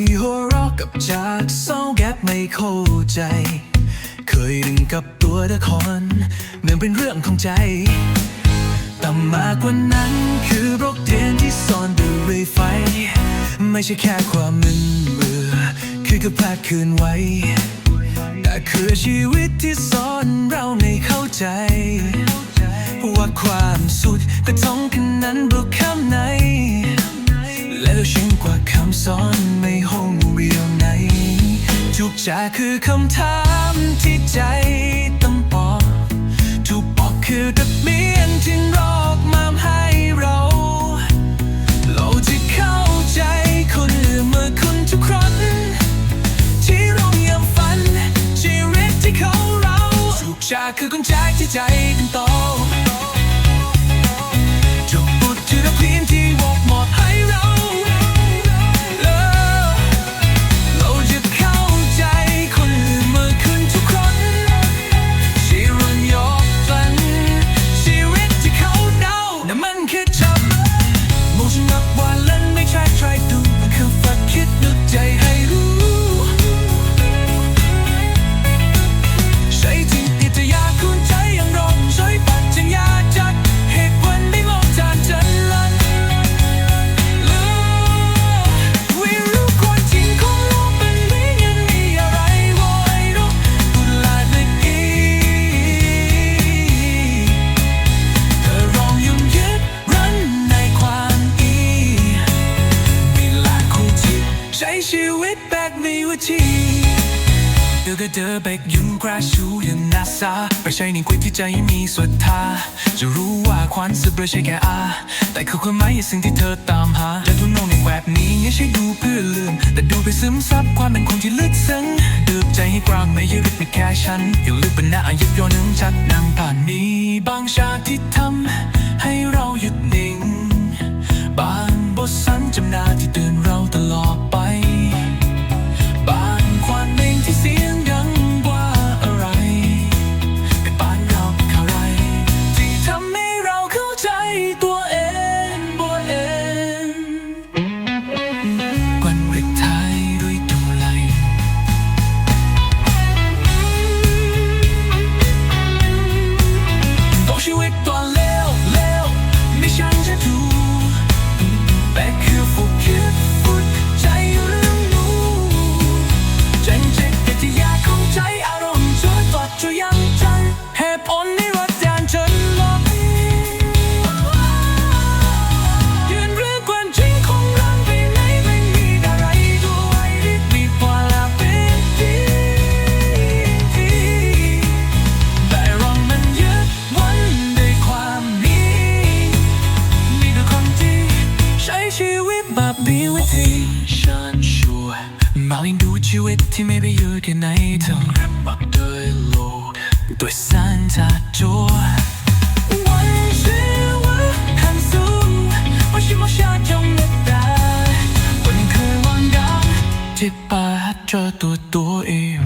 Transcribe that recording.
ยหัวรอะกับจากเศร้าแกบไม่เข้าใจ เคยดึงกับตัวละครเหมือนเป็นเรื่องของใจ แต่มากกว่านั้นคือโรคเทียนที่ซ่อนด้วยไฟ ไม่ใช่แค่ความมึนเบื่อคือกับพ้คืนไว้ แต่คือชีวิตที่ซ่อนเราในเข้าใจ ว่าความสุดก็ต้องกันนั้นบอกคำไหน แล้วฉังกว่าคำสอนไม่ ทุกจาคือคำถามที่ใจต้องตอบทุกบอกคือดับเบียนที่รอกมามให้เรา เราจะเข้าใจคนเมื่อคุณทุกครั้งที่เรายังฝันชีวิตที่เขาเราสุขชาคือกุญแจที่ใจกันโต ใช้ชีวิตแบบมีวิธีเดอก็เดอแบกยุ่งกราชูยังนาซาไม่ใช่นิ่งคุยที่ใจมีศรัทธาจะรู้ว่าควันสึกไม่ใช่แค่อา แต่คือความหมายสิ่งที่เธอตามหาและทุกน้องในแบบนี้ไม่ใช่ดูเพื่อลืม แต่ดูไปซึมซับความเป็นคนที่ลึกซึ้งดืบใจให้กว้างไม่ยึดไม่แค่ฉัน อย่าลึกเป็นหน้ายึดโยนนึงชัดนั่งผ่านมีบางฉาที่ทำ ฉันชัวมาเลินดูชีวิตที่ไม่ไปอยู่ที่ไหนทั้งรับบักด้วยโลกด้วยสันทาจัววันชีวิตขั้นสูงว่าชิมว่าชาจงนึกได้วันเคยวันดังที่ปาดเจอตัวตัวเอง